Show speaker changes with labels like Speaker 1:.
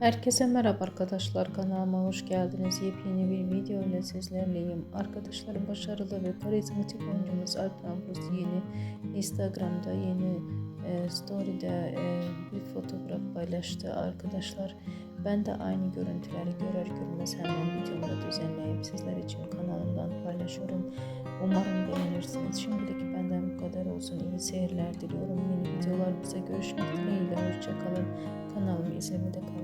Speaker 1: Herkese merhaba arkadaşlar kanalıma hoş geldiniz. Yepyeni bir video ile sizlerleyim. Arkadaşlar başarılı ve karizmatik oyuncumuz Alp Navruz yeni Instagram'da yeni e, story'de e, bir fotoğraf paylaştı arkadaşlar. Ben de aynı görüntüleri görer görmez hemen videomda düzenleyip sizler için kanalımdan paylaşıyorum. Umarım beğenirsiniz. Şimdilik benden bu kadar olsun. İyi seyirler diliyorum. Yeni videolarımıza görüşmek dileğiyle. Hoşçakalın. Kanalımı izlemede kalın.